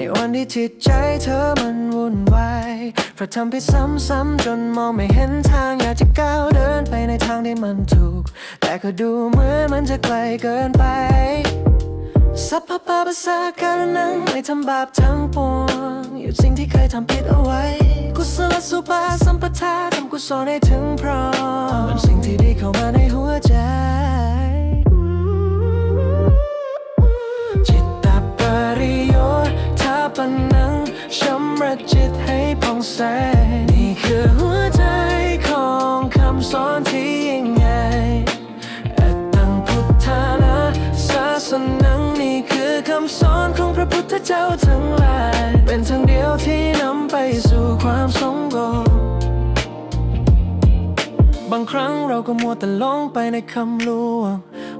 ในวันที่จิตใจเธอมันวุ่นวายเพราะทำไปซ้ำๆจนมองไม่เห็นทางอยากจะก้าวเดินไปในทางที่มันถูก แต่ก็ดูเหมือนมันจะไกลเกินไปสัพพะปะภาษาการนังไม่ทำบาปทั้งปวงหยุดสิ่งที่เคยทำผิดเอาไว้ กุศลสุปาสัมปทาทำกุศลให้ถึงพร้อมเป็นสิ่งที่ดีเข้ามาในหัวใจ นังชำระจิตให้ผ่องใสนี่คือหัวใจของคำสอนที่ยิ่งใหญ่อัตตังพุทธานะศาสนังนี่คือคำสอนของพระพุทธเจ้าทั้งหลาย บางครั้งเราก็มัวแต่หลงไปในคำลวง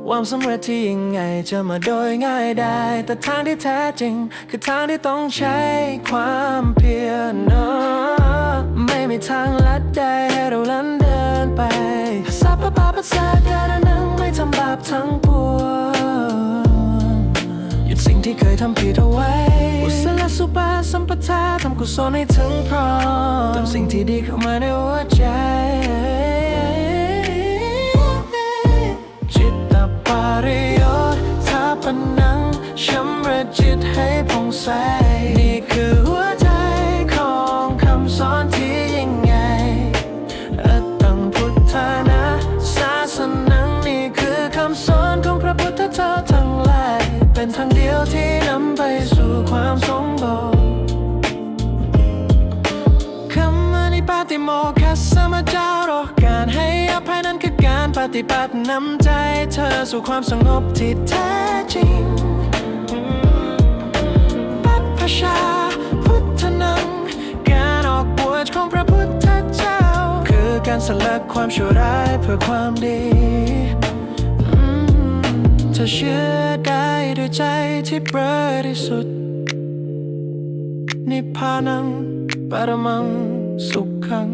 ความสำเร็จที่ยิ่งใหญ่จะมาโดยง่ายได้ แต่ทางที่แท้จริง คือทางที่ต้องใช้ความเพียรเนอะไม่มีทางลัดใดให้เราลันเดินไปสัพพะปะปัสสะการนังไม่ทำบาปทั้งปวงหยุดสิ่งที่เคยทำผิดเอาไว้กุศลสุปาสัมปทาทำกุศลให้ถึงพร้อมเติมสิ่งที่ดีเข้ามาในหัวใจ ชำระจิตให้ผ่องใส นี่คือหัวใจของคำสอนที่ยิ่งใหญ่อัตตังพุทธานะศาสนังนี่คือคำสอนของพระพุทธเจ้าทั้งหลาย เป็นทางเดียวที่นำไปสู่ความสมบูรณ์คำอนิปาติโมคัสสมจาโรการให้อภัยนั้นคือการปฏิบัตินำใจเธอสู่ความสงบที่แท้จริง การสลักความชั่วร้ายเพื่อความดีถ้าเธอเชื่อได้ด้วยใจที่บริสุทธิ์นิพพานังปรมังสุขขัง